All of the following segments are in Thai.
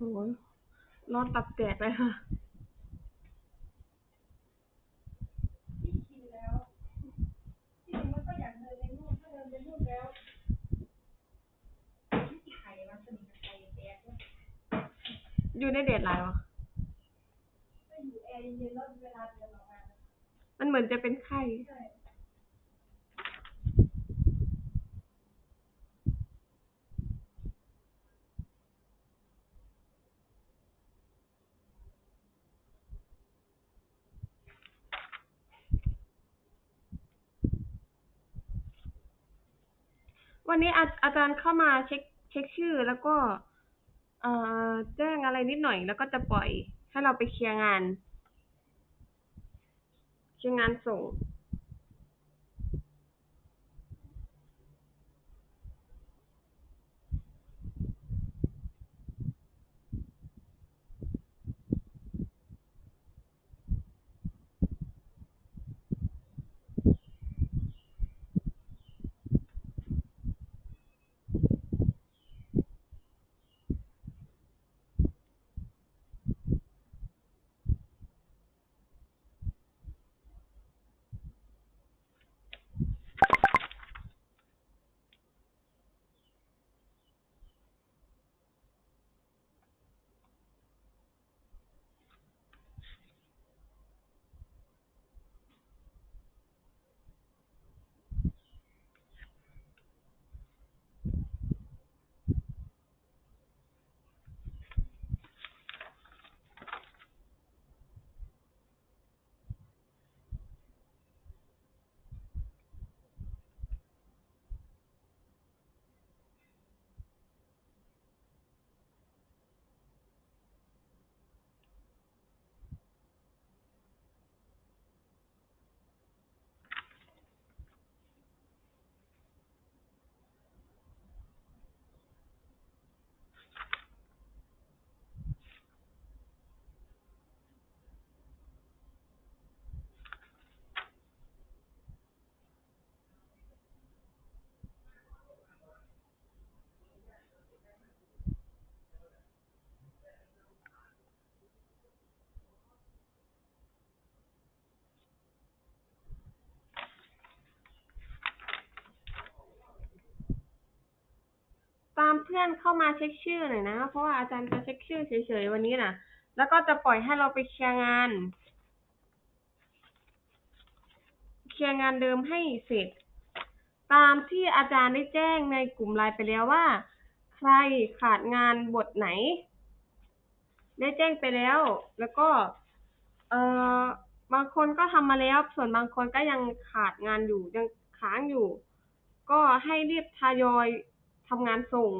นอนตับแตกเลยค่ะ ที่ชินแล้ว ที่จริงมันก็อยากเดินในรูปถ้าเดินในรูปแล้วที่ไข่มันสนิทกับไข่แตกเนี่ยอยู่ในเดทไลน์วะก็อยู่แอร์เย็นๆแล้วเวลาเดินออกมามันเหมือนจะเป็นไข้ ใช่ วันนี้อาอาจารย์เข้ามาเช็คเช็คชื่อแล้วก็ เอ่อแจ้งอะไรนิดหน่อย แล้วก็จะปล่อยให้เราไปเคลียร์งาน เคลียร์งานส่งามเพื่อนเข้ามาเช็คชื่อหน่อยนะ เพราะว่าอาจารย์จะเช็คชื่อเฉยๆวันนี้นะแล้วก็จะปล่อยให้เราไปเคลียร์งาน เคลียร์งานเดิมให้เสร็จ ตามที่อาจารย์ได้แจ้งในกลุ่มไลน์ไปแล้วว่า ใครขาดงานบทไหน ได้แจ้งไปแล้ว แล้วก็ เอ่อบางคนก็ทำมาแล้ว ส่วนบางคนก็ยังขาดงานอยู่ยังค้างอยู่ ก็ให้รีบทยอย ทำงานส่ง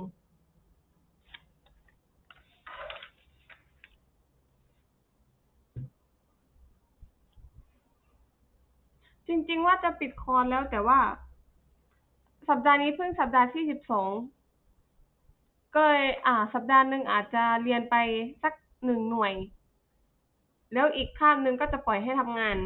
จริง ๆ ว่าจะปิดคอร์สแล้วแต่ว่า สัปดาห์นี้เพิ่งสัปดาห์ที่สิบสองก็เลยอ่า สัปดาห์หนึ่งอาจจะเรียนไปสักหนึ่งหน่วย แล้วอีกคาบหนึ่งก็จะปล่อยให้ทำงาน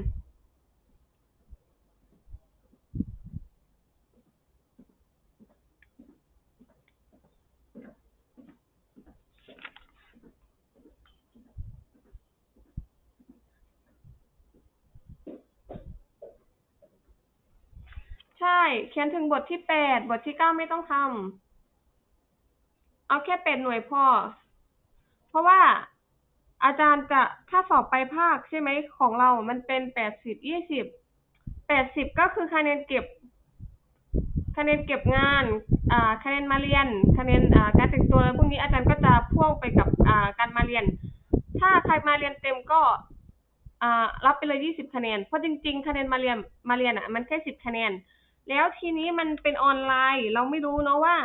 ใช่ เขียนถึงบทที่แปดบทที่เก้าไม่ต้องทำเอาแค่แปดหน่วยพอ เพราะว่าอาจารย์จะถ้าสอบไปภาคใช่ไหมของเรา มันเป็นแปดสิบยี่สิบแปดสิบก็คือคะแนนเก็บ คะแนนเก็บงานอ่าคะแนนมาเรียน คะแนนอ่าการแต่งตัวพวกนี้อาจารย์ก็จะพ่วงไปกับอ่าการมาเรียน ถ้าใครมาเรียนเต็มก็อ่ารับไปเลยยี่สิบคะแนน เพราะจริง ๆ คะแนนมาเรียนมาเรียนอะมันแค่สิบคะแนน แล้วทีนี้มันเป็นออนไลน์ เราไม่รู้เนาะว่า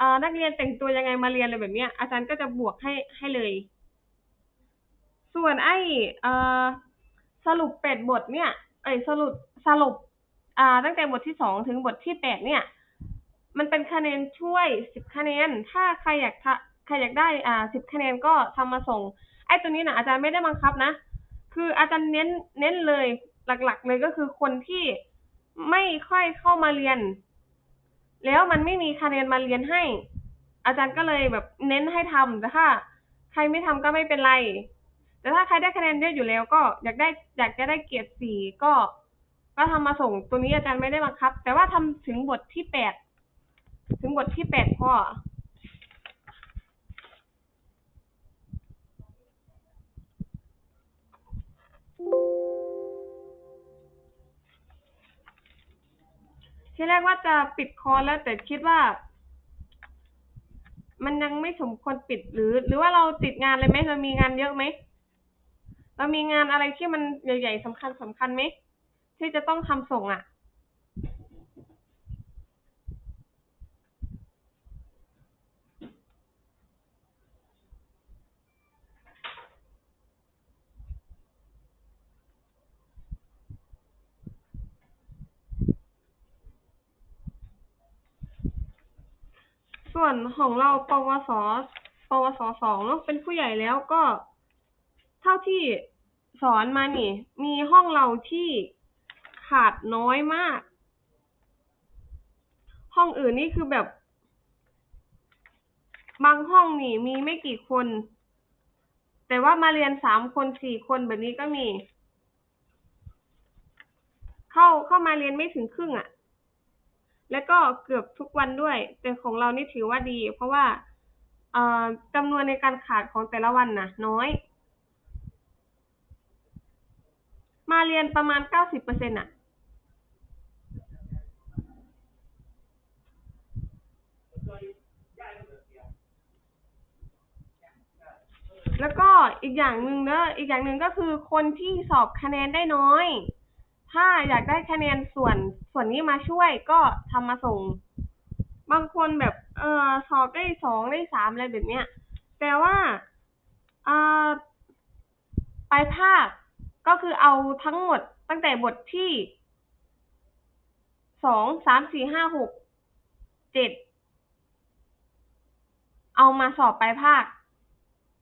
อ่านักเรียนแต่งตัวยังไงมาเรียนอะไรแบบเนี้ยอาจารย์ก็จะบวกให้ให้เลย ส่วนไอ้เอ่อสรุปแปดบทเนี่ยเอ้ยสรุปสรุปอ่าตั้งแต่บทที่สองถึงบทที่แปดเนี่ย มันเป็นคะแนนช่วยสิบคะแนน ถ้าใครอยากทะใครอยากได้อ่าสิบคะแนนก็ทำมาส่ง ไอ้ตัวนี้นะอาจารย์ไม่ได้บังคับนะ คืออาจารย์เน้นเน้นเลยหลัก ๆ เลยก็คือคนที่ ไม่ค่อยเข้ามาเรียน แล้วมันไม่มีคะแนนมาเรียนให้ อาจารย์ก็เลยแบบเน้นให้ทำแต่ถ้าครไม่ทำก็ไม่เป็นไร แต่ถ้าใครได้คะแนนเยอะอยู่แล้วก็อยากได้อยากจะได้เกรดสี่ก็ก็ทำมาส่งตัวนี้อาจารย์ไม่ได้บังคับ แต่ว่าทำถึงบทที่แปดถึงบทที่แปดพอ ที่แรกว่าจะปิดคอร์สแล้วแต่คิดว่า มันยังไม่สมควรปิดหรือ หรือว่าเราติดงานเลยไหมเรามีงานเยอะไหมเรามีงานอะไรที่มันใหญ่ๆสำคัญสำคัญไหมที่จะต้องทำส่งอะ ส่วนของเราปวส ปวสสองเนอะเป็นผู้ใหญ่แล้วก็ เท่าที่สอนมานี่ มีห้องเราที่ขาดน้อยมาก ห้องอื่นนี่คือแบบ บางห้องนี่มีไม่กี่คน แต่ว่ามาเรียนสามคนสี่คนแบบนี้ก็มี เข้าเข้ามาเรียนไม่ถึงครึ่งอะ แล้วก็เกือบทุกวันด้วย แต่ของเรานี่ถือว่าดี เพราะว่าจำนวนในการขาดของแต่ละวันน่ะน้อย มาเรียนประมาณเก้าสิบเปอร์เซ็นต์อะแล้วก็อีกอย่างหนึ่งเนอะอีกอย่างหนึ่งก็คือคนที่สอบคะแนนได้น้อย ถ้าอยากได้คะแนนส่วนส่วนนี้มาช่วยก็ทำมาส่ง บางคนแบบ เออสอบได้สองได้สามอะไรแบบเนี้ย แต่ว่าอ่าปลายภาคก็คือเอาทั้งหมดตั้งแต่บทที่สองสามสี่ห้าหกเจ็ดเอามาสอบปลายภาค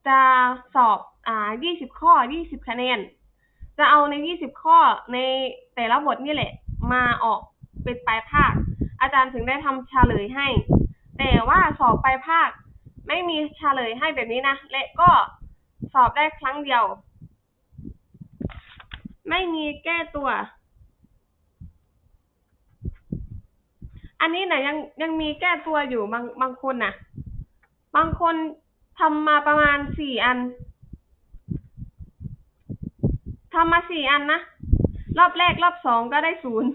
จะสอบอ่ายี่สิบข้อยี่สิบคะแนน จะเอาในยี่สิบข้อในแต่ละบทนี่แหละ มาออกเป็นปลายภาค อาจารย์ถึงได้ทำเฉลยให้ แต่ว่าสอบปลายภาค ไม่มีเฉลยให้แบบนี้นะ และก็สอบได้ครั้งเดียว ไม่มีแก้ตัว อันนี้นะยังยังมีแก้ตัวอยู่บางบางคนน่ะบางคนทำมาประมาณสี่อัน ทำมาสี่อันนะ รอบแรกรอบสองก็ได้ศูนย์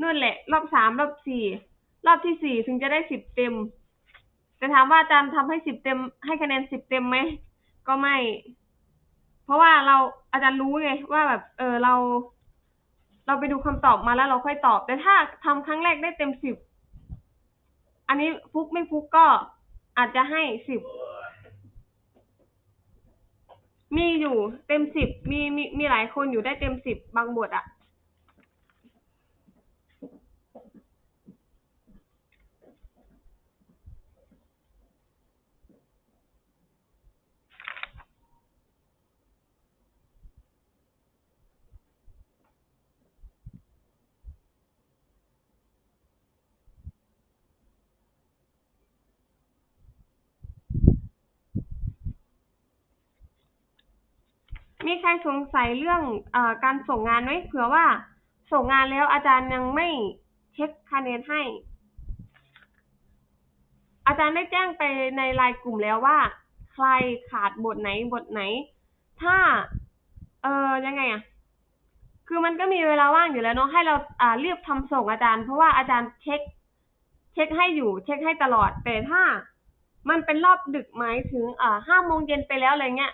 นู่นแหละ รอบสามรอบสี่รอบที่สี่ถึงจะได้สิบเต็ม แต่ถามว่าอาจารย์ทำให้สิบเต็ม ให้คะแนนสิบเต็มไหมก็ไม่ เพราะว่าเราอาจารย์รู้ไงว่าแบบ เออเรา เราไปดูคำตอบมาแล้วเราค่อยตอบ แต่ถ้าทำครั้งแรกได้เต็มสิบอันนี้ฟุกไม่ฟุกก็อาจจะให้สิบ มีอยู่เต็มสิบมีมีมีหลายคนอยู่ได้เต็มสิบบางบทอะ มีใครสงสัยเรื่องอการส่งงานไหมเผื่อว่าส่งงานแล้วอาจารย์ยังไม่เช็คคะแนนให้ อาจารย์ได้แจ้งไปในไลน์กลุ่มแล้วว่า ใครขาดบทไหนบทไหน ถ้า เออยังไงอะคือมันก็มีเวลาว่างอยู่แล้วเนาะให้เราอ่ารียบทำส่งอาจารย์ เพราะว่าอาจารย์เช็ค เช็คให้อยู่ เช็คให้ตลอดแต่ถ้า มันเป็นรอบดึกหมายถึงอ่าห้าโมงเย็นไปแล้วอะไรเงี้ย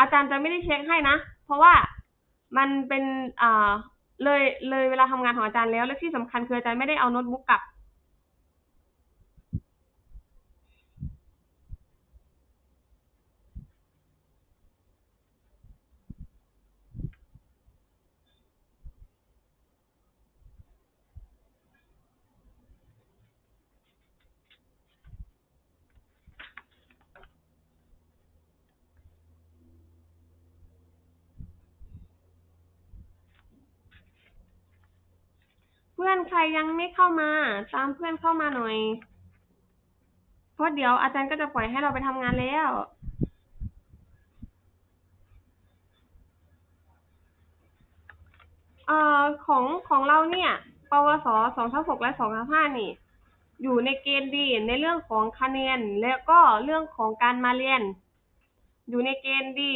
อาจารย์จะไม่ได้เช็คให้นะ เพราะว่ามันเป็นอ่าเลยเลยเวลาทำงานของอาจารย์แล้ว และที่สำคัญคืออาจารย์ไม่ได้เอาโน้ตบุ๊กกลับ พื่อนใครยังไม่เข้ามา ตามเพื่อนเข้ามาหน่อย เพราะเดี๋ยวอาจารย์ก็จะปล่อยให้เราไปทำงานแล้ว เอ่อของของเราเนี่ยปวสสองทับหกและสองทับห้านี่ อยู่ในเกณฑ์ดีในเรื่องของคะแนนและก็เรื่องของการมาเรียน อยู่ในเกณฑ์ดี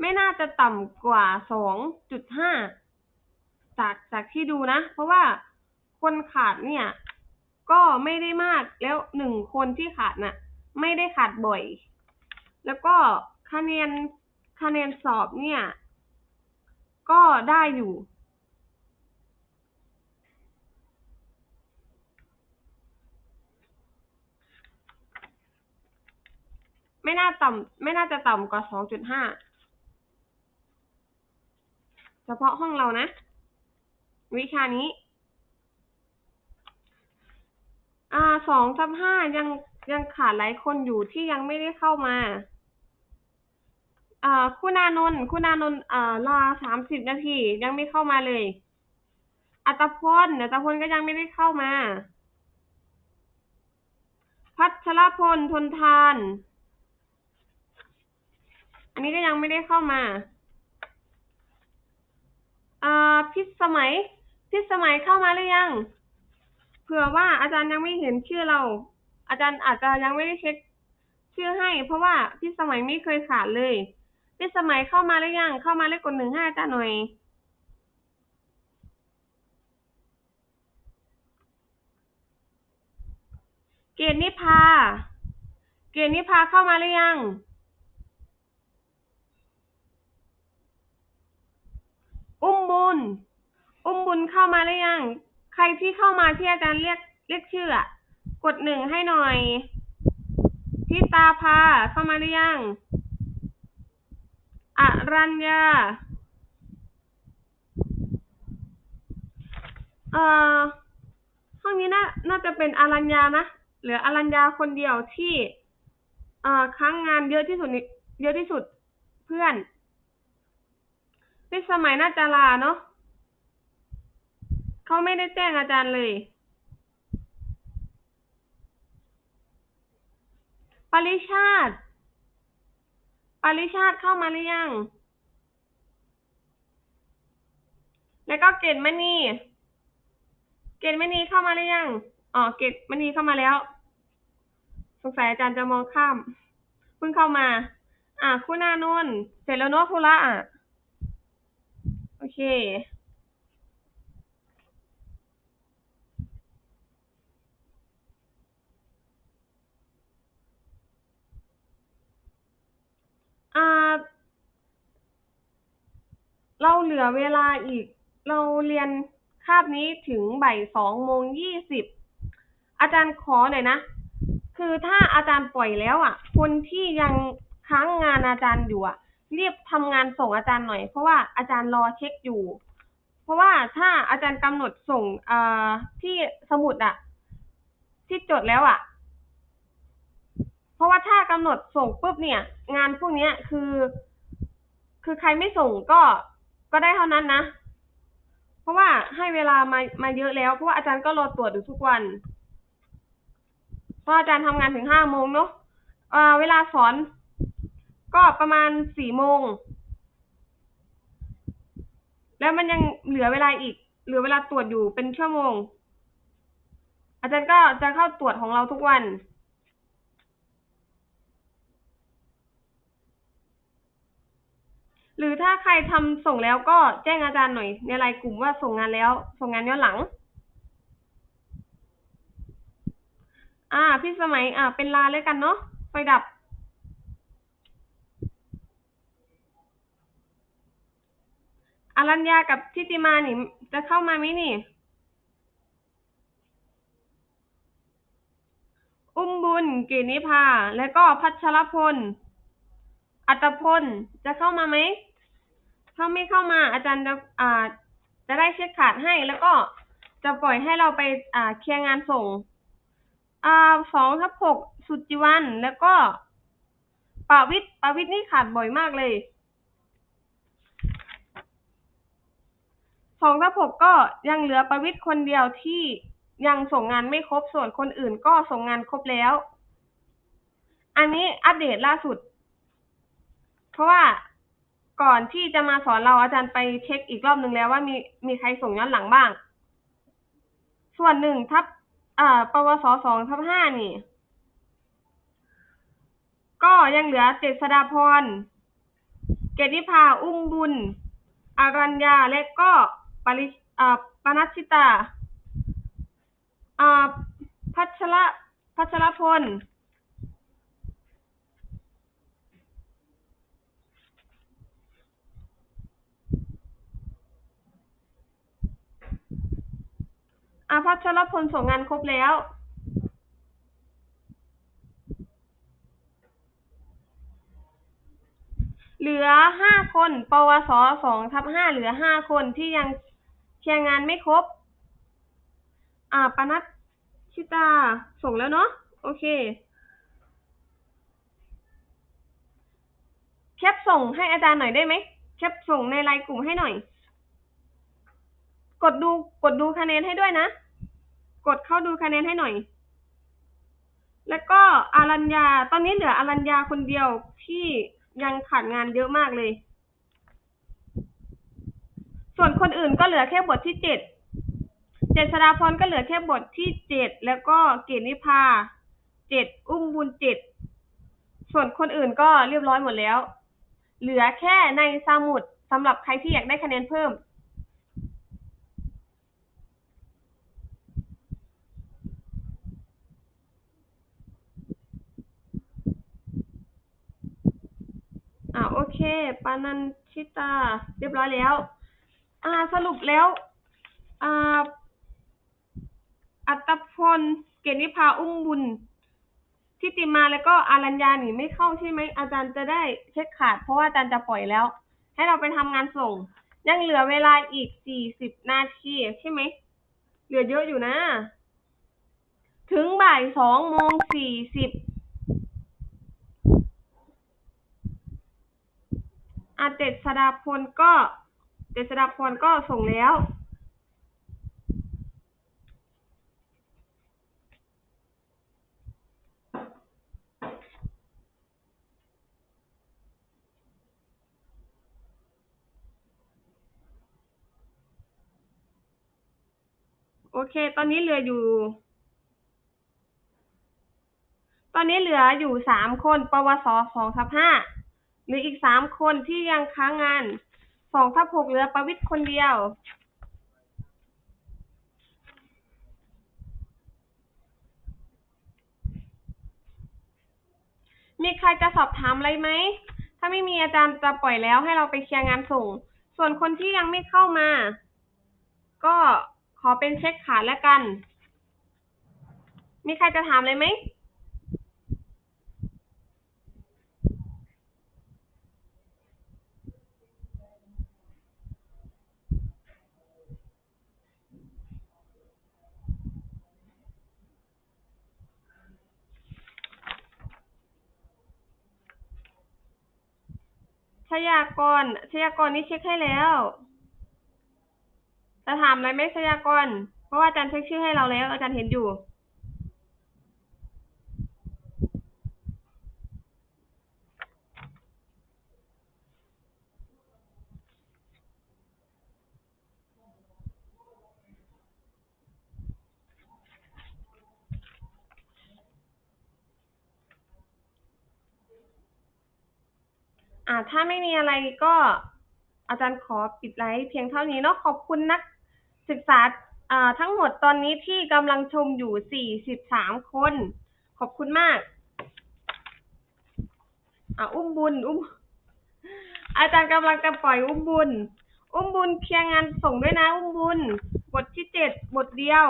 ไม่น่าจะต่ำกว่าสองจุดห้าจากจากที่ดูนะ เพราะว่าคนขาดเนี่ย ก็ไม่ได้มากแล้วหนึ่งคนที่ขาดน่ะ ไม่ได้ขาดบ่อย แล้วก็คะแนนคะแนนสอบเนี่ย ก็ได้อยู่ไม่น่าต่ำไม่น่าจะต่ำกว่าสองจุดห้า เฉพาะห้องเรานะ วิชานี้ อ่าสองทับห้ายังยังขาดหลายคนอยู่ที่ยังไม่ได้เข้ามาอ่าคุณานนท์คุณานนท์อ่าลาสามสิบนาทียังไม่เข้ามาเลย อัตพลอัตพลก็ยังไม่ได้เข้ามา พัชรพลทนทาน อันนี้ก็ยังไม่ได้เข้ามา อ่าพิสมัย พิสมัยเข้ามาหรือยัง เผื่อว่าอาจารย์ยังไม่เห็นชื่อเรา อาจารย์อาจจะยังไม่ได้เช็คชื่อให้ เพราะว่าพิสมัยไม่เคยขาดเลย พิสมัยเข้ามาหรือยัง เข้ามาเลขกดหนึ่งให้อาจารย์หน่อยเกณฑ์นิพา เกณฑ์นิพาเข้ามาหรือยัง อุ้มบุญ อุ้มบุญเข้ามาหรือยัง ใครที่เข้ามาที่อาจารย์เรียกเรียกชื่ออะกดหนึ่งให้หน่อยพิตาพาเข้ามาหรือยัง อรัญญา เอ่อ ห้องนี้น่าน่าจะเป็นอรัญญานะ เหลืออรัญญาคนเดียวที่ เอ่อครั้งงานเยอะที่สุดเยอะที่สุดเพื่อน พิสมัยน่าจะลาเนาะเขาไม่ได้แจ้งอาจารย์เลยปริชาติปริชาติเข้ามาหรือยัง แล้วก็เกตมณี เกตมณีเข้ามาหรือยัง อ๋อ เกตมณีเข้ามาแล้ว สงสัยอาจารย์จะมองข้าม เพิ่งเข้ามา อะคุณานนท์เสร็จแล้วเนาะคุระอะ อเค อ่า เราเหลือเวลาอีก เราเรียนคาบนี้ถึงบ่ายสองโมงยี่สิบ อาจารย์ขอหน่อยนะ คือถ้าอาจารย์ปล่อยแล้วอะ คนที่ยังค้างงานอาจารย์อยู่อะ รีบทำงานส่งอาจารย์หน่อย เพราะว่าอาจารย์รอเช็คอยู่ เพราะว่าถ้าอาจารย์กำหนดส่งอ่าที่สมุดอะที่จดแล้วอะเพราะว่าถ้ากำหนดส่งปุ๊บเนี่ย งานพวกเนี้ยคือ คือใครไม่ส่งก็ก็ได้เท่านั้นนะเพราะว่าให้เวลามามาเยอะแล้ว เพราะว่าอาจารย์ก็รอตรวจอยู่ทุกวัน เพราะอาจารย์ทำงานถึงห้าโมงเนาะอ่าเวลาสอน ก็ประมาณสี่โมง แล้วมันยังเหลือเวลาอีก เหลือเวลาตรวจอยู่เป็นชั่วโมง อาจารย์ก็จะเข้าตรวจของเราทุกวัน หรือถ้าใครทำส่งแล้วก็แจ้งอาจารย์หน่อย ในไลน์กลุ่มว่าส่งงานแล้ว ส่งงานย้อนหลัง อ่า พี่สมัย อ่า เป็นลาเลยกันเนาะ ไฟดับ อรัญญากับทิติมานี่จะเข้ามาไหมนี่ อุ้มบุญเกณนิพา และก็พัชรพล อัตพล จะเข้ามาไหม ถ้าไม่เข้ามาอาจารย์จะอ่าจะได้เช็คขาดให้ แล้วก็จะปล่อยให้เราไปอ่าเคลียร์งานส่ง อ่าสองทับหกสุจิวัน แล้วก็ปาวิทปาวิทนี่ขาดบ่อยมากเลย สองทับหกก็ยังเหลือประวิทย์คนเดียวที่ยังส่งงานไม่ครบ ส่วนคนอื่นก็ส่งงานครบแล้ว อันนี้อัปเดตล่าสุด เพราะว่าก่อนที่จะมาสอนเราอาจารย์ไปเช็คอีกรอบหนึ่งแล้วว่ามีมีใครส่งย้อนหลังบ้าง ส่วนหนึ่งทับอ่าปวสสองทับห้านี่ ก็ยังเหลือเจษฎาพร เกติภา อุ้มบุญ อารัญญา และก็ ปริอ่าปนัชชิตาอ่าพัชระพัชรพลอาพัชรพลส่งงานครบแล้วเหลือห้าคน ปวสสองทับห้าเหลือห้าคนที่ยัง เคลียร์งานไม่ครบ อ่าปนัดชิตาส่งแล้วเนาะโอเคแคปส่งให้อาจารย์หน่อยได้ไหมแคปส่งในไลน์กลุ่มให้หน่อย กดดูกดดูคะแนนให้ด้วยนะ กดเข้าดูคะแนนให้หน่อย แล้วก็อารัญญาตอนนี้เหลืออารัญญาคนเดียวที่ยังขาดงานเยอะมากเลย ส่วนคนอื่นก็เหลือแค่บทที่เจ็ดเจษฎาพรก็เหลือแค่บทที่เจ็ดแล้วก็เกณนิพาเจ็ดอุ้มบุญเจ็ดส่วนคนอื่นก็เรียบร้อยหมดแล้ว เหลือแค่ในสมุดสำหรับใครที่อยากได้คะแนนเพิ่มอ่าโอเค ปานันชิตา เรียบร้อยแล้ว อ่า สรุปแล้ว อ่า อัตพล เกณฑิพาอุ้มบุญ ทิติมาแล้วก็อารัญญาหนีไม่เข้าใช่ไหม อาจารย์จะได้เช็คขาด เพราะว่าอาจารย์จะปล่อยแล้ว ให้เราไปทำงานส่ง ยังเหลือเวลาอีกสี่สิบนาทีใช่ไหม เหลือเยอะอยู่นะ ถึงบ่ายสองโมงสี่สิบอาเจษฎาพลก็ เจษฎาพรก็ส่งแล้วโอเค ตอนนี้เหลืออยู่ ตอนนี้เหลืออยู่สามคน ปวสสองทับห้าหลืออีกสามคนที่ยังค้างงาน สองทับหกเหลือประวิทย์คนเดียว มีใครจะสอบถามอะไรไหม ถ้าไม่มีอาจารย์จะปล่อยแล้วให้เราไปเคลียร์งานส่ง ส่วนคนที่ยังไม่เข้ามา ก็ขอเป็นเช็คขาดแล้วกัน มีใครจะถามอะไรไหม ยากรชยากรนี่เช็คให้แล้วจะถามอะไรไหมชยากร เพราะว่าอาจารย์เช็คชื่อให้เราแล้ว อาจารย์เห็นอยู่ อ่าถ้าไม่มีอะไรก็อาจารย์ขอปิดไลฟ์เพียงเท่านี้เนาะขอบคุณนักศึกษาอ่าทั้งหมดตอนนี้ที่กำลังชมอยู่ 43 คน ขอบคุณมากอ่าอุ้มบุญอุ้มอาจารย์กำลังจะปล่อยอุ้มบุญ อุ้มบุญเคลียร์งานส่งด้วยนะ อุ้มบุญ บทที่เจ็ดบทเดียว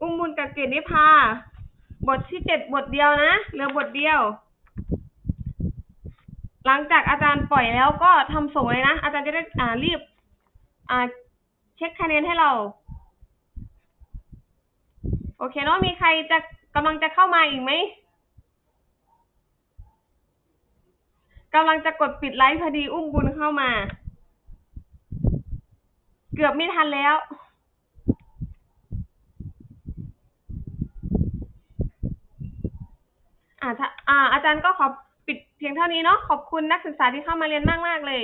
อุ้มบุญกับเกณฑ์นิพาบทที่เจ็ดบทเดียวนะเหลือบทเดียว หลังจากอาจารย์ปล่อยแล้วก็ทำส่งเลยนะ อาจารย์จะได้อ่ารีบ อ่า เช็คคะแนนให้เรา โอเคเนาะมีใครจะกำลังจะเข้ามาอีกไหมกำลังจะกดปิดไลฟ์พอดีอุ้มบุญเข้ามา เกือบไม่ทันแล้วอ่าอ่าอาจารย์ก็ขอ เพียงเท่านี้เนาะขอบคุณนักศึกษาที่เข้ามาเรียนมากมากๆเลย